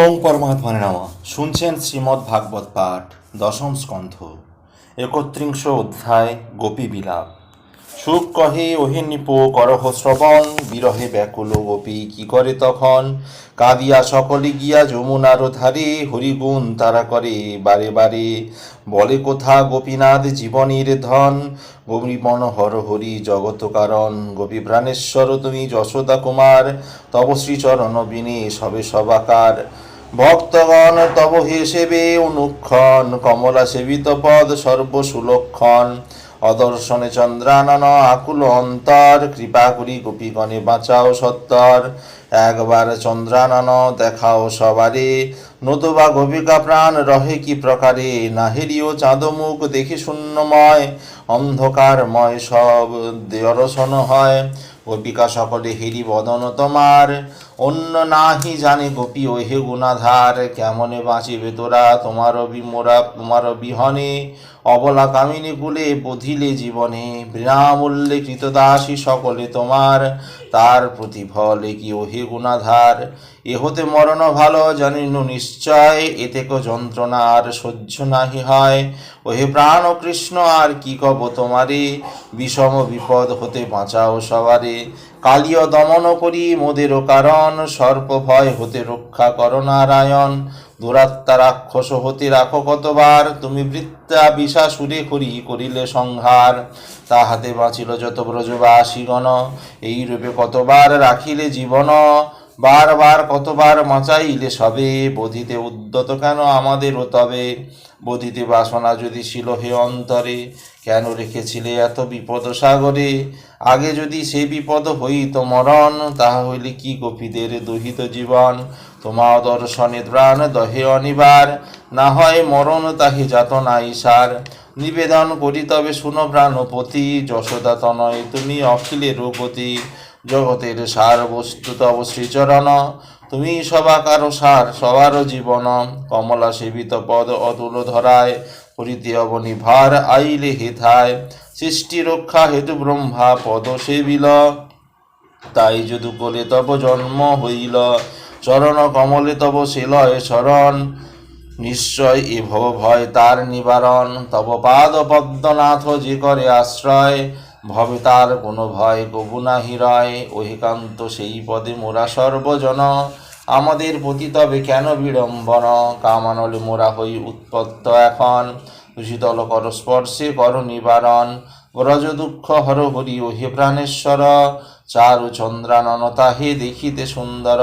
ওং পরমাত্মানে নাম। শুনছেন শ্রীমদ্ ভাগবত পাঠ, দশম স্কন্ধ, একত্রিংশ অধ্যায় গোপী বিলাপ সুখ কহে ওহে করহ শ্রবণ, বিরহে ব্যাকুল গোপী, কি করে তখন? কাঁদিয়া সকলে গিয়া যমুনার ধারে, হরিগুণ তারা করে বারে বারে। বলে কোথা গোপীনাথ জীবনের ধন? গোপী মনোহর হরি জগত কারণ। গোপী প্রাণেশ্বর, তুমি যশোদা কুমার, তব শ্রীচরণ বিনে সবে সবাকার। ভক্তগণ তব হে সেবে অনুক্ষণ। কমলা সেবিত পদ সর্বসুলক্ষণ। অদর্শনে চন্দ্রানন আকুল অন্তর। কৃপা করি গোপীগণে বাঁচাও সত্তর। একবার চন্দ্রানন দেখাও সবারে। নতুবা গোপিকা প্রাণ রহে কি প্রকারে? নাহেরিও চাঁদ মুখ দেখি শূন্যময়। অন্ধকারময় সব দর্শন হয়। গোপিকা সকলে হেরি বদন তোমার। অন্য নাহি জানে গোপী ওহে গুণাধার, কেমনে বাঁচিবে তোরা? তোমার বিমোরা তোমার বিহনে। অবলা কামিনী কুলে বধিলে জীবনে, বিনামূল্যে কৃতদাসী সকলে তোমার। তার প্রতিফলে কি ওহে গুণাধার? এহতে মরণ ভালো জানিনু নিশ্চয়, এতে কো যন্ত্রণা আর সহ্য নাহি হয়। ওহে প্রাণ কৃষ্ণ, আর কি কব তোমারে? বিষম বিপদ হতে বাঁচাও সবারে। কালীয় দমন করি মোদেরও কারণ, সর্প ভয় হতে রক্ষা কর নারায়ণ। দুরাত্মা রাক্ষস হতে রাখো কতবার, তুমি বৃত্তা বিষা সুরে করি করিলে সংহার। তাহাতে বাঁচিল যত ব্রজবাসীগণ, এই রূপে কতবার রাখিলে জীবন, বারবার কতবার মাচাইলে সবে, বধিতে উদ্যত কেন আমাদেরও তবে? বধিতে বাসনা যদি ছিল হে অন্তরে, কেন রেখেছিলে এত বিপদ সাগরে? আগে যদি সে বিপদ হইত মরণ, তাহা হইলে কি গোপীদের দহিত জীবন? তোমা দর্শনে প্রাণ দহে অনিবার, না হয় মরণ তাহে যাতনা ইসার নিবেদন করি তবে শুনো প্রাণপতি, যশোদা তনয় তুমি অখিলের রূপতি। জগতের সার বস্তু তব শ্রীচরণ তুমি সবাকার সার সবার জীবন, কমলা সেবিত পদ অতুল ধরায় করিতে অবনি ভার আইলে হেথায়, সৃষ্টি রক্ষা হেতু ব্রহ্মা পদ সেবিল। তাই যদু কোলে তব জন্ম হইল, চরণ কমলে তব শিলয় শরণ। নিশ্চয় এ ভব ভয় তার নিবারণ, তব পাদ পদ্মনাথ যে করে আশ্রয়। ভবে তার কোনো ভয় কবু নাহি রয় ওহিকান্ত সেই পদে মোরা সর্বজন। আমাদের প্রতি তবে কেন বিড়ম্বন? কামানলে মোরা হই উৎপত্ত এখন। শীতল কর স্পর্শে কর নিবারণ। ব্রজ দুঃখ হর হরি ও হে প্রাণেশ্বর। চারু চন্দ্রানন তাহে দেখিতে সুন্দর।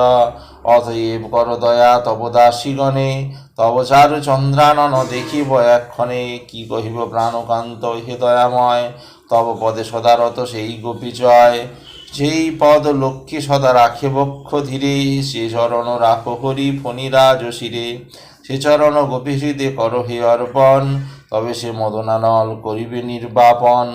অতএব কর দয়া তব দাসীগণে। তব চারু চন্দ্রানন দেখিব এক্ষণে। কি কহিব প্রাণকান্ত হে দয়াময়। তব পদে সদারত সেই গোপী জয় যেই পদ লক্ষ্মী সদা রাখে বক্ষ ধীরে সে চরণ রাখো হরি ফণিরাজ শিরে সে চরণ গোপী কর হে অর্পণ, তবে সে মদনানল করিবে নির্বাপন।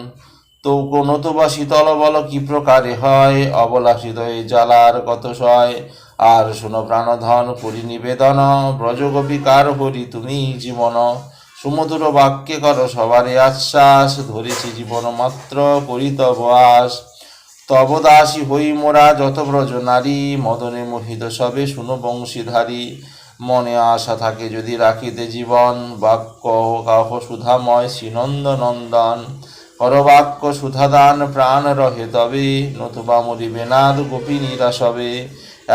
তো কোনো তো বা শীতল বল কি প্রকারে হয়? অবলা হৃদয়ে জ্বালার কত সয়? আর শুনো প্রাণধন, করি নিবেদন ব্রজগোপী কার হরি তুমি জীবন। সুমধুর বাক্যে কর সবারে আশ্বাস, ধরেছি জীবন মাত্র করি তব আস তব দাসী হই মোরা যত ব্রজ নারী, মদনে মোহিত সবে, শুনো বংশীধারী। মনে আশা থাকে যদি রাখিতে জীবন, বাক্য কাহ সুধাময় শ্রীনন্দ নন্দন করবাক্য সুধাদান, প্রাণ রহে তবে, নতুবা মরিবে নাদ গোপিনীরা সবে।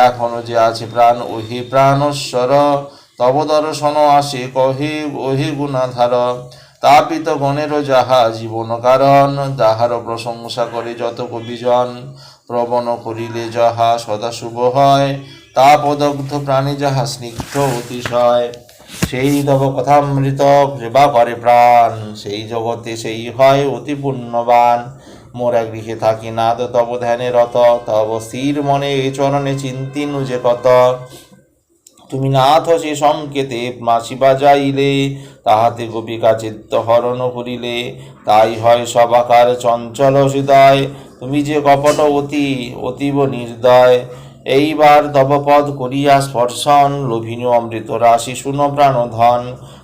এখনও যে আছে প্রাণ, ওহি প্রাণস্বর তব দর্শন আসে কহে, ওহে গুণাধার। তাপিত গণেরও যাহা জীবন কারণ যাহার প্রশংসা করে যত কবিজন প্রবণ করিলে যাহা সদা শুভ হয়, তা পদগ্ধ প্রাণী যাহা স্নিগ্ধ অতিশয়। সেই তব কথামৃত সেবা করে প্রাণ। সেই জগতে সেই হয় অতি পুণ্যবান। মোরা গৃহে থাকি নাদ তব ধ্যানে রত, তব স্থির মনে এ চরণে চিন্তিনু যে কত। তুমি নাথ সে সংকেতে মাসি বাজাইলে, তাহাতে গোপিকা চিত্ত হরণ করিলে। তাই হয় সবাকার চঞ্চল হৃদয়, তুমি যে কপট অতি, অতীব নির্দয়। এইবার তবপদ করিয়া স্পর্শন, লোভিনী অমৃত রাশি শুন প্রাণধন।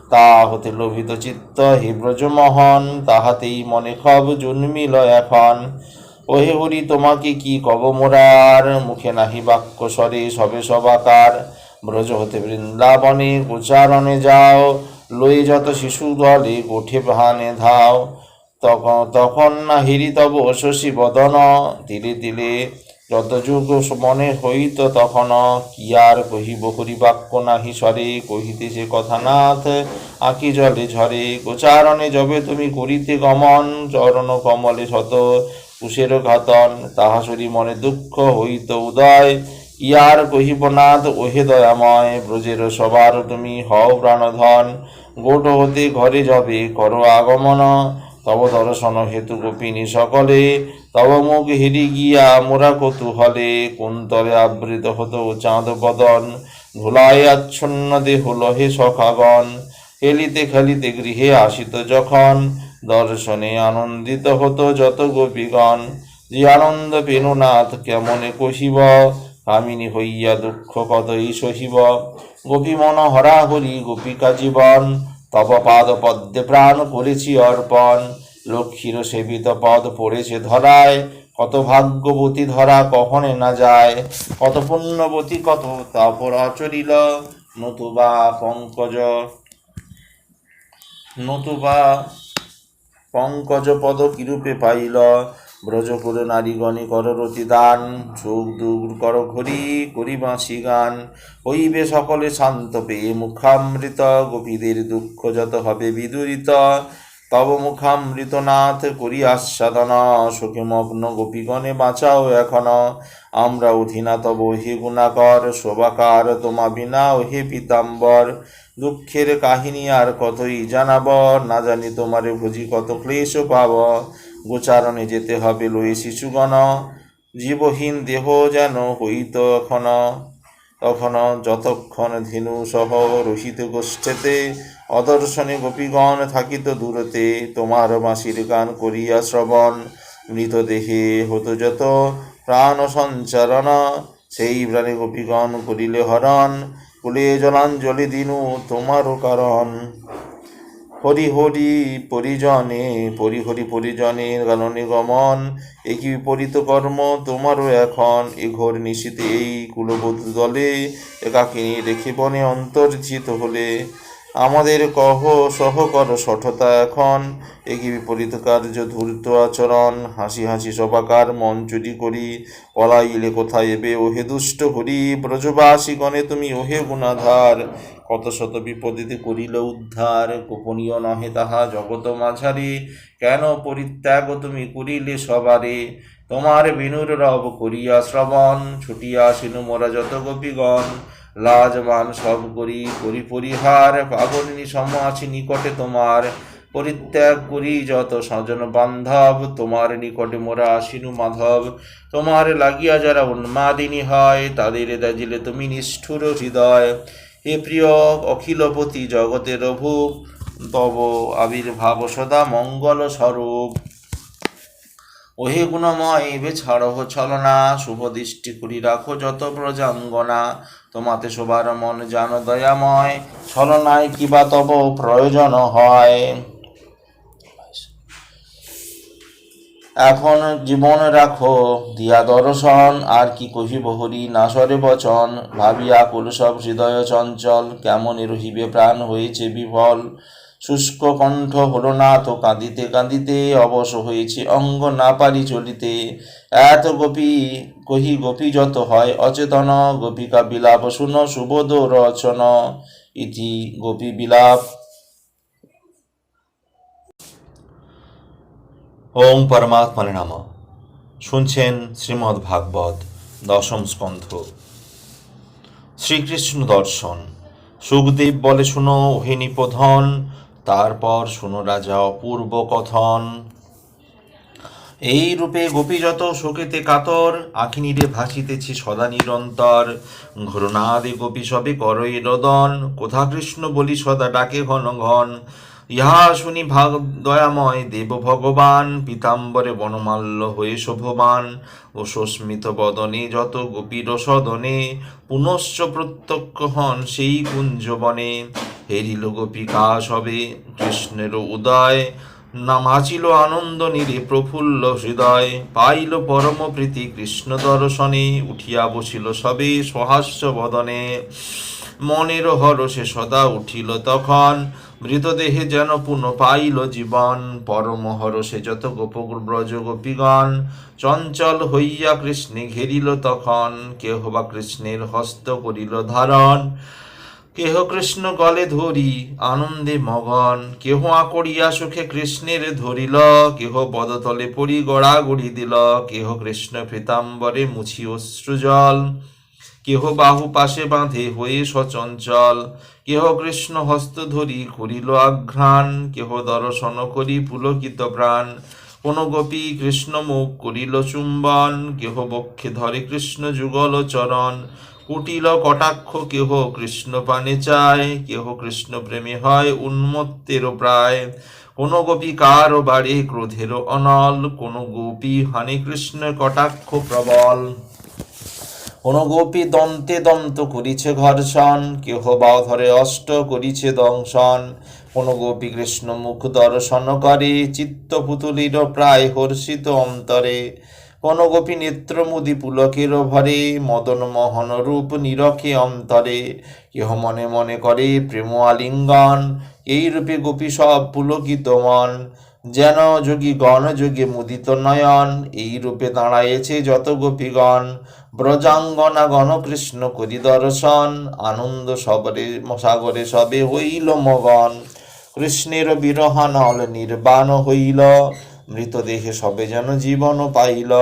তা হতে লোভিত চিত্ত হে ব্রজমোহন, তাহাতেই মনে খব জন্মিল এখন। ওহে হরি, তোমাকে কি কব মোরার? মুখে নাহি বাক্য স্বরে সবে সবাকার। ব্রজ হতে বৃন্দাবনে গোচারণে যাও লই যত শিশু দলে গোঠে ভানে ধাও। তখন তখন না হিরি তব শশী বদন, তিলে তিলে যত যুগ মনে হইত তখন কি আর কহিব হরি বাক্য নাহি স্বরে কহিতেছে কথা নাথ, আঁকি জলে ঝরে। গোচারণে যবে তুমি করিতে গমন, চরণ কমলে শত কুশের ঘাতন, তাহা শরী মনে দুঃখ হইত উদয়। ইয়ার কহিব নাথ ওহে দয়াময় ব্রজের সবার তুমি হও প্রাণধন। গোট হতে ঘরে যাবে, করো আগমন। তব দর্শন হেতু গোপিনী সকলে, তব মুখ হেরি গিয়া মোরা কৌতূহলে, কুন্তলে আবৃত হত চাঁদ বদন। ধুলায় আচ্ছন্ন দেহ লহে সখাগণ, খেলিতে খেলিতে গৃহে আসিত যখন। দর্শনে আনন্দিত হতো যত গোপীগণ। যে আনন্দ পেনুনাথ কেমনে কহিব? কামিনী হইয়া দুঃখ কতই সহিব। গোপী মন হরা হরি গোপিকা জীবন, তব পাদ পদ্মে প্রাণ করেছি অর্পণ। লক্ষ্মীর সেবিত পদ পড়েছে ধরায়, কত ভাগ্যবতী ধরা কখনে না যায়। কত পুণ্যবতী, কত তাপর আচরিল, নতুবা পঙ্কজ নতুবা পঙ্কজ পদ কিরূপে পাইল? ব্রজ কর নারীগণে কর রতি দান চোখ দূর কর ঘড়ি করি বাঁশি গান। হইবে সকলে শান্ত পেয়ে মুখামৃত, গোপীদের দুঃখ যত হবে বিদুরিত। তব মুখামৃত নাথ, করি আস্বাদন শোকে মগ্ন গোপীগণে বাঁচাও এখন। আমরা অধীনা তব হে গুণাকর, শোভাকার তোমা বিনা হে পিতাম্বর। দুঃখের কাহিনী আর কতই জানাব, না জানি তোমারে ভুজি কত ক্লেশ পাব। গোচারণে যেতে হবে লয়ে শিশুগণ। জীবহীন দেহ যেন হইত এখন। তখন যতক্ষণ ধেনু সহ রহিত গোষ্ঠেতে অদর্শনে গোপীগণ থাকিত দূরতে, তোমার বাঁশির গান করিয়া শ্রবণ। মৃতদেহে হতো যত প্রাণ সঞ্চারণ, সেই প্রাণে গোপীগণ করিলে হরণ। কুলে জলাঞ্জলি দিনু তোমারও কারণ। হরি হরি পরিজনে, পরিহরি পরিজনের গান নিগমন একই বিপরীত কর্ম? তোমারও এখন এ ঘোর নিশীতে এই কুলবধূ দলে একাকিনী রেখে বনে অন্তর্জিত হলে। আমাদের কহ সহকর সঠতা এখন। একই বিপরীত কার্য ধূর্ত আচরণ? হাসি হাসি সবাকার মন চুরি করি। পলাইলে কোথায় এবে? ওহে দুষ্ট হরি ব্রজবাসী গণে তুমি ওহে গুণাধার। কত শত বিপদীতে করিল উদ্ধার, গোপনীয় নহে তাহা জগত মাঝারে। কেন পরিত্যাগ তুমি করিলে সবারে? তোমার বিনুর রব করিয়া শ্রবণ, ছুটিয়া আসিনু মোরা যত গোপীগণ। লাজমান সব করি করি পরিহার পাবনী সম আছি নিকটে তোমার, পরিত্যাগ করি যত স্বজন বান্ধব, তোমার নিকটে মোরা আসিনু মাধব। তোমার লাগিয়া যারা উন্মাদিনী হয়, তাদের দাজিলে তুমি নিষ্ঠুর হৃদয়। হে প্রিয় অখিলপতি জগতের ভূপ তব আবির্ভাব সদা মঙ্গল স্বরূপ ওহে গুণময় বে ছাড়হ ছলনা, শুভ দৃষ্টি করি রাখো যত প্রজাঙ্গনা তোমাতে সবার মন জান দয়াময়, ছলনায় কিবা তব প্রয়োজন হয়। এখন জীবন রাখো, দিয়া দর্শন, আর কি কহিব হরি নাসরে বচন। ভাবিয়া কুল সব হৃদয় চঞ্চল, কেমন রহিবে প্রাণ, হয়েছে বিফল। শুষ্ক কণ্ঠ হলো না তো কাঁদিতে কাঁদিতে অবশ হয়েছে অঙ্গ না পারি চলিতে। এত গোপী, কহি গোপী যত হয়, অচেতন গোপিকা বিলাপ শুনো, সুবোধ রচন ইতি গোপী বিলাপ। ওম পরমাত্মার নাম। শুনছেন শ্রীমদ্ ভাগবত দশম স্কন্ধ। শ্রীকৃষ্ণ দর্শন। সুখদেব বলে শুনো হে নিপধন তারপর শুনো রাজা অপূর্ব কথন। এই রূপে গোপী যত শোকেতে কাতর আখিনীরে ভাসিতেছি সদা নিরন্তর। ঘরনাদে গোপী সবে করই রদন কোথা কৃষ্ণ বলি সদা ডাকে ঘন ঘন। ইহা শুনি ভাগ দয়াময় দেব ভগবান, পীতাম্বরে বনমাল্য হয়ে শোভবান ও সস্মিত বদনে যত গোপীর সদনে, পুনশ্চ প্রত্যক্ষ হন সেই কুঞ্জবনে হেরিল গোপিকা সবে কৃষ্ণের উদয় নামাচিল আনন্দ নিরে প্রফুল্ল হৃদয়। পাইল পরম প্রীতি কৃষ্ণ দর্শনে, উঠিয়া বসিল সবে সহাস্য বদনে। মনের হরসে সদা উঠিল তখন। মৃতদেহে যেন পুনঃ পাইল জীবন। পরম হরসে যত গোপ ব্রজ গোপীগণ চঞ্চল হইয়া কৃষ্ণে ঘেরিল তখন। কেহ বা কৃষ্ণের হস্ত করিল ধারণ। কেহ কৃষ্ণ গলে ধরি আনন্দে মগন। কেহ আকড়িয়া সুখে কৃষ্ণের ধরিল। কেহ পদতলে পড়ি গড়াগড়ি দিল। কেহ কৃষ্ণ পীতাম্বরে মুছি অশ্রুজল। কেহ বাহু পাশে বাঁধে হয়ে সচঞ্চল, কেহ কৃষ্ণ হস্ত ধরি করিল আঘ্রাণ, কেহ দর্শন করি পুলকিত প্রাণ। কোন গোপী কৃষ্ণ মুখ করিল চুম্বন, কেহ বক্ষে ধরে কৃষ্ণ যুগল চরণ। কুটিল কটাক্ষ কেহ কৃষ্ণ পানে চায়, কেহ কৃষ্ণ প্রেমে হয় উন্মত্তের প্রায়। কোন গোপী কারও বাড়ে ক্রোধেরও অনল, কোন গোপী হানি কৃষ্ণ কটাক্ষ প্রবল। কোন গোপী দন্তে দন্ত করিছে ঘর্ষণ, কেহ বা ধরে অষ্ট করিছে দংশন। কোন গোপী কৃষ্ণ মুখ দর্শন করে, চিত্ত পুতুলির প্রায় হর্ষিত অন্তরে। কোন গোপী নেত্র মুদি পুলকের ভরে, মদন মোহন রূপ নিরখে অন্তরে। কেহ মনে মনে করে, প্রেম আলিঙ্গন, এই রূপে গোপী সব পুলকিত মন। যেন যোগী গণ যোগে মুদিত নয়ন এই রূপে দাঁড়ায়েছে যত গোপীগণ। ব্রজাঙ্গনা গণ কৃষ্ণ করি দর্শন আনন্দ সবরে, সাগরে সবে হইল মগন। কৃষ্ণের বিরহ বিরহানল নির্বাণ হইল, মৃতদেহে সবে যেন জীবন পাইল।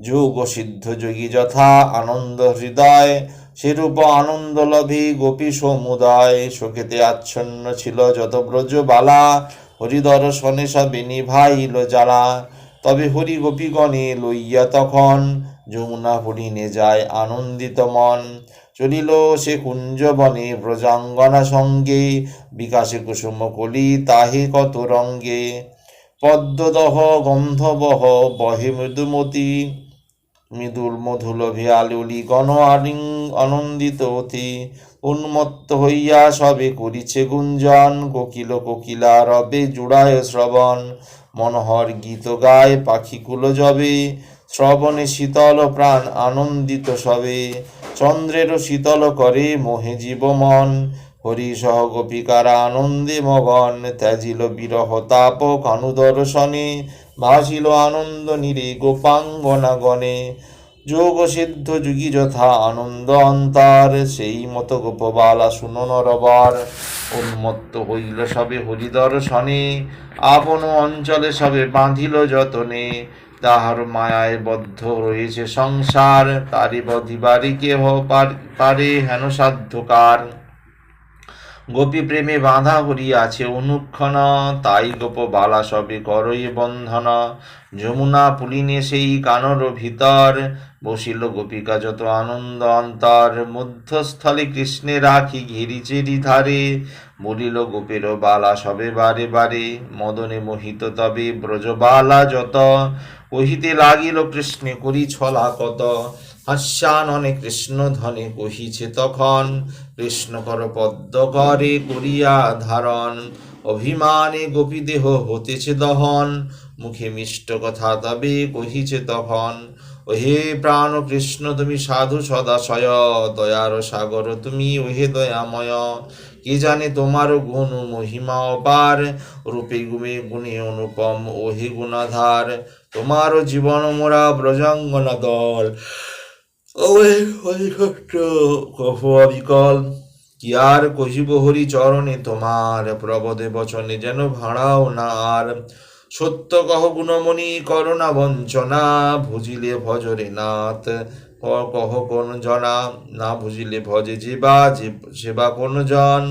যোগ সিদ্ধ যোগী যথা আনন্দ হৃদয়, সেরূপ আনন্দ লভে গোপী সমুদায়। শোকেতে আচ্ছন্ন ছিল যত ব্রজবালা হরিদর্শনে সবে নিভাইল জ্বালা তবে হরি গোপীগণে লইয়া তখন যমুনা হরিণে যায় আনন্দিত মন। চলিল সে কুঞ্জবনে ব্রজাঙ্গনা সঙ্গে, বিকাশে কুসুম কলি তাহে কত রঙ্গে। পদ্মদহ গন্ধবহ বহে মৃদুমতি মৃদুর মধুল ভিয়ালুলি গণ আলিং আনন্দিত অতি। উন্মত্ত হইয়া সবে করিছে গুঞ্জন, কোকিল কোকিলা, রবে জুড়ায় শ্রবণ। মনোহর গীত গায়, পাখি কুল যবে শ্রবণে শীতল প্রাণ আনন্দিত সবে। চন্দ্রেরও শীতল করে মোহে জীবমন। হরি সহ গোপিকারা আনন্দে মগন। ত্যাজিল বিরহ তাপ কানুদর্শনে। ভাসিল আনন্দ নিরে গোপাঙ্গনা গণে যোগ সিদ্ধ যুগী যথা আনন্দ অন্তার সেই মতো গোপবালা শুনো রবার উন্মত্ত হইল সবে হরিদর্শনে, আপন অঞ্চলে সবে বাঁধিল যতনে। তাহার মায়ায় বদ্ধ রয়েছে সংসার তারি বধিবারি কেহ পারে হেন সাধ্যকার। গোপী প্রেমে বাঁধা হরিয়াছে অনুক্ষণ, তাই গোপ বালা সবে করই বন্ধন। যমুনা পুলিনে সেই কানর ভিতর, বসিল গোপিকা যত আনন্দ অন্তর। মধ্যস্থলে কৃষ্ণে রাখি ঘিরিচেরি ধারে, বলিল গোপের বালা সবে বারে বারে। মদনে মোহিত তবে ব্রজবালা যত, কহিতে লাগিল কৃষ্ণে করি ছলা কত। হাস্যাননে কৃষ্ণ ধনে কহিছে তখন কৃষ্ণ কর পদ্ম করে করিয়া ধারণ। অভিমানে গোপী দেহ হতেছে দহন। মুখে মিষ্ট কথা তবে কহিছে তখন ওহে প্রাণ কৃষ্ণ, তুমি সাধু সদাশয়। দয়ার সাগর, তুমি ওহে দয়াময়। কে জানে তোমার গুণ মহিমা অপার? রূপে গুমে গুণে অনুপম, ওহে গুণাধার। তোমার জীবন মোরা ব্রজাঙ্গনা দল। ওহে হরিভক্ত কহ বিকল কি আর কহিব হরি চরণে? তোমার প্রবদে বচনে যেন ভাড়াও না, আর সত্য কহ গুণমণি করোনা বঞ্চনা, ভুজিলে ভজরে নাথ। কহ কোন জনা, না ভুজিলে ভজে যে, সেবা কোন জন?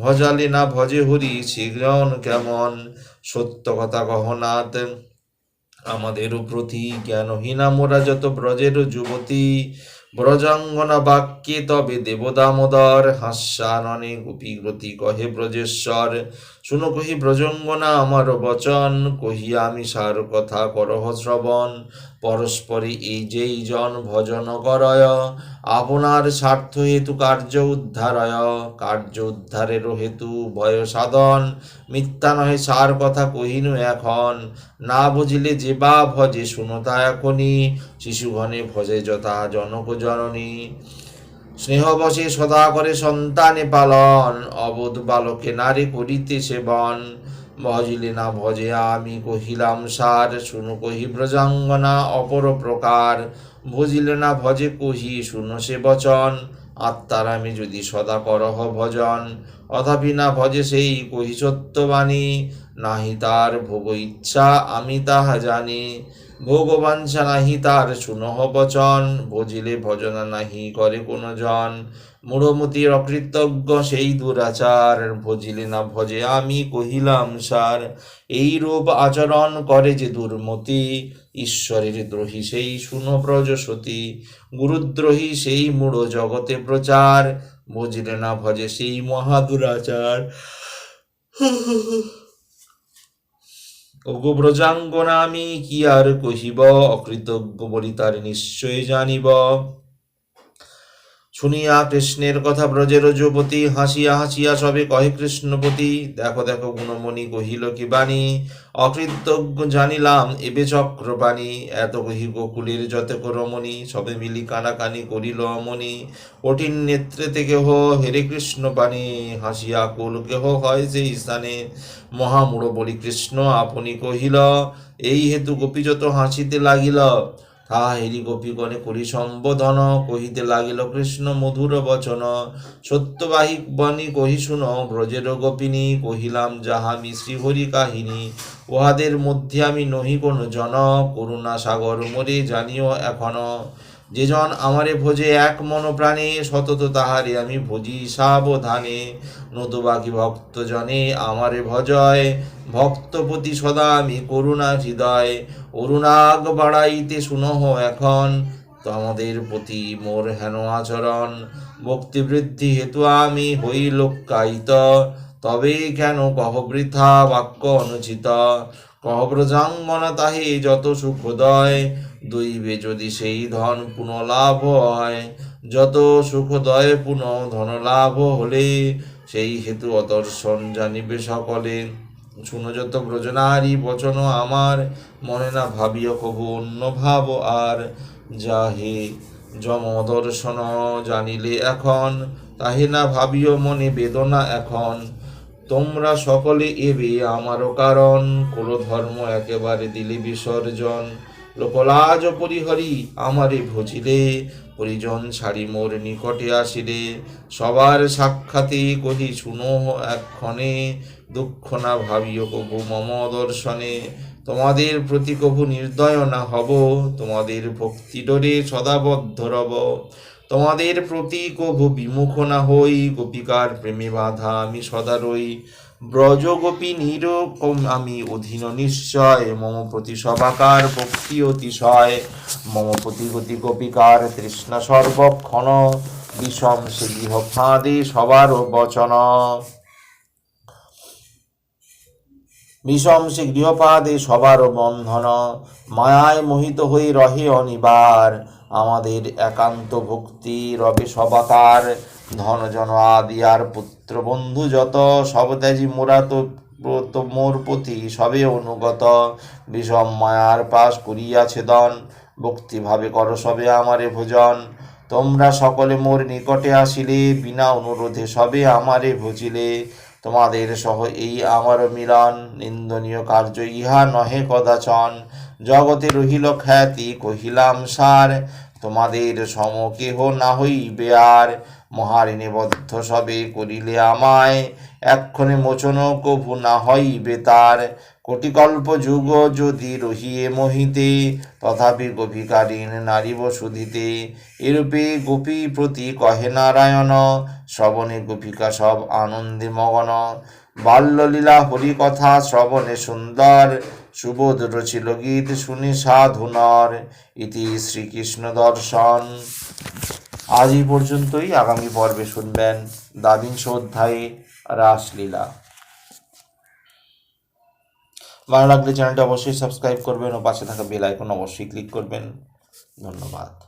ভজালে না ভজে হরি, শীঘ্রন কেমন? সত্য কথা কহ নাথ। আমাদেরও প্রতি জ্ঞানহীনা মোরা যত ব্রজের যুবতী, ব্রজাঙ্গনা বাক্যে তবে দেবদামোদর হাস্যাননে গোপীগ্রতি কহে ব্রজেশ্বর। শুনো কহি ব্রজঙ্গনা, আমার বচন কহি আমি সার কথা করহ শ্রবণ। পরস্পরে এই যেই জন ভজন করয় আপনার স্বার্থ হেতু কার্য উদ্ধারয়। কার্য উদ্ধারের হেতু ভয় সাধন, মিথ্যা নহে সার কথা কহিনু এখন। না বুঝিলে যে বা ভজে শুনতা এখনি শিশুঘনে ভজে যথা জনক জননী। স্নেহবশে সদা করে সন্তানে পালন, অবোধ বালকে নারী করিতে সেবন। ভজিলে না ভজে, আমি কহিলাম, সার, শুনু কহি ব্রজাঙ্গনা, অপর প্রকার। ভজিলে না ভজে কহি, শুনো সে বচন। আত্মার আমি যদি সদা করহ ভজন অথাপি না ভজে সেই কহি সত্যবাণী। নাহি তার ভোগ ইচ্ছা, আমি তাহা জানি। ভোগবাঞ্ছা নাহি তার শুনহ বচন ভজিলে ভজনা নাহি করে কোনো জন। মূঢ়মতির অকৃতজ্ঞ সেই দুরাচার ভজিলে না ভজে আমি কহিলাম সার এই রূপ আচরণ করে যে দুর্মতি, ঈশ্বরের দ্রোহী সেই শুন ব্রজসতী। গুরুদ্রোহী সেই মূঢ় জগতে প্রচার ভজিলে না ভজে সেই মহাদুরাচার আমি কি আর কহিব? অকৃতজ্ঞ বলি তার নিশ্চয় জানিব। শুনিয়া কৃষ্ণের কথা ব্রজের যুবতী হাসিয়া হাসিয়া সবে কহে কৃষ্ণপতি দেখো দেখো, গুণমণি কহিল কি বাণী? অকৃতজ্ঞ জানিলাম, এবে চক্রবাণী এত কহি গোকুলের যত রমণী সবে মিলি কানাকানি করিল অমনি কঠিন নেত্রে থেকে হো হেরে কৃষ্ণ বাণী, হাসিয়া কুল কেহ হয় সেই স্থানে। মহামূঢ় বলি কৃষ্ণ, আপনি কহিল, এই হেতু গোপী যত হাসিতে লাগিল। তাহা হেরি গোপীগণে করি সম্বোধন, কহিতে লাগিল কৃষ্ণ মধুর বচন। সত্যবাহী বাণী কহি শুন, ব্রজের গোপিনী, কহিলাম যাহা আমি শ্রীহরি কাহিনী, উহাদের মধ্যে আমি নহি কোন জন। করুণা সাগর মরে জানিও এখনও। যেজন আমারে ভোজে এক মন প্রাণে, সতত তাহারে আমি ভোজি সাবধানে। নতুবা কি ভক্ত জনে আমারে ভজয় ভক্তপতি সদা আমি করুণা হৃদয়। অরুণাগ বাড়াইতে শুনহ এখন তোমাদের প্রতি মোর হেন আচরণ। ভক্তিবৃদ্ধি হেতু আমি হই লোকায়িত, তবে কেন কহ বৃথা বাক্য অনুচিত? কহ ব্রজাঙ্গনা তাহে যত সুখদয় দৈবে যদি সেই ধন পুনঃলাভ হয়, যত সুখদয় পুনঃ ধনলাভ হলে সেই হেতু অদর্শন জানিবে সকলে। শুনো যত ব্রজনারী, বচন আমার, মনে না ভাবিও কবু অন্য ভাব আর। যাহে যম দর্শন জানিলে এখন, তাহে না ভাবিও মনে বেদনা এখন। তোমরা সকলে এবে আমারও কারণ কুল ধর্ম একেবারে দিলে বিসর্জন। লোকলাজ পরিহরি আমারে ভজিলে, পরিজন ছাড়ি মোর নিকটে আসিলে। সবার সাক্ষাতে কহি, শুনো এক্ষণে দুঃখ না ভাবিও কবু মম দর্শনে। তোমাদের প্রতি কভু নির্দয় না হব, তোমাদের ভক্তি ডোরে সদাবদ্ধ রব। তোমাদের প্রতি কভু বিমুখ না হই, গোপিকার প্রেমে বাধা আমি সদা রই। ব্রজ গোপী নিরকম আমি অধীন নিশ্চয়, মম প্রতি সবাকার ভক্তি অতিশয়। মম প্রতি গতি গোপিকার তৃষ্ণা সর্বক্ষণ, বিষম সে গৃহ ফাঁদে সবার বচন। বিষম সে গৃহপাদে সবার বন্ধন, মায়ায় মোহিত হয়ে রহে অনিবার। আমাদের একান্ত ভক্তি, রবে সবাকার, ধন জন আদি আর পুত্র বন্ধু যত, সব ত্যাজি মোরা তো মোর প্রতি সবে অনুগত। বিষম মায়ার পাশ করিয়াছে দন, ভক্তিভাবে কর সবে আমারে ভোজন। তোমরা সকলে মোর নিকটে আসিলে, বিনা অনুরোধে সবে আমারে ভজিলে। তোমাদের সহ এই আমার মিলন, নিন্দনীয় কার্য ইহা নহে কদাচন। জগতে রহিল খ্যাতি, কহিলাম, সার, তোমাদের সমকেহ না হইবে আর মহারিণী বদ্ধ সবে করিলে আমায়, এক্ষণে মোচন কভু না হইবে তার কোটিকল্প যুগ যদি রহিয়ে মোহিতে, তথাপি গোপিকারীন নারীব সুধিতে এরূপে গোপী প্রতি কহে নারায়ণ, শ্রবণে গোপিকা সব আনন্দে মগন। বাল্যলীলা হরিকথা শ্রবণে সুন্দর সুবোধ রচিল গীত শুনি সাধুনার ইতি শ্রীকৃষ্ণ দর্শন। আজ এই পর্যন্তই, আগামী পর্বে শুনবেন দ্বাবিংশ অধ্যায়ে রাসলীলা। ভালো লাগলে চ্যানেলটা অবশ্যই সাবস্ক্রাইব করবেন ও পাশে থাকা বেল আইকন অবশ্যই ক্লিক করবেন। ধন্যবাদ।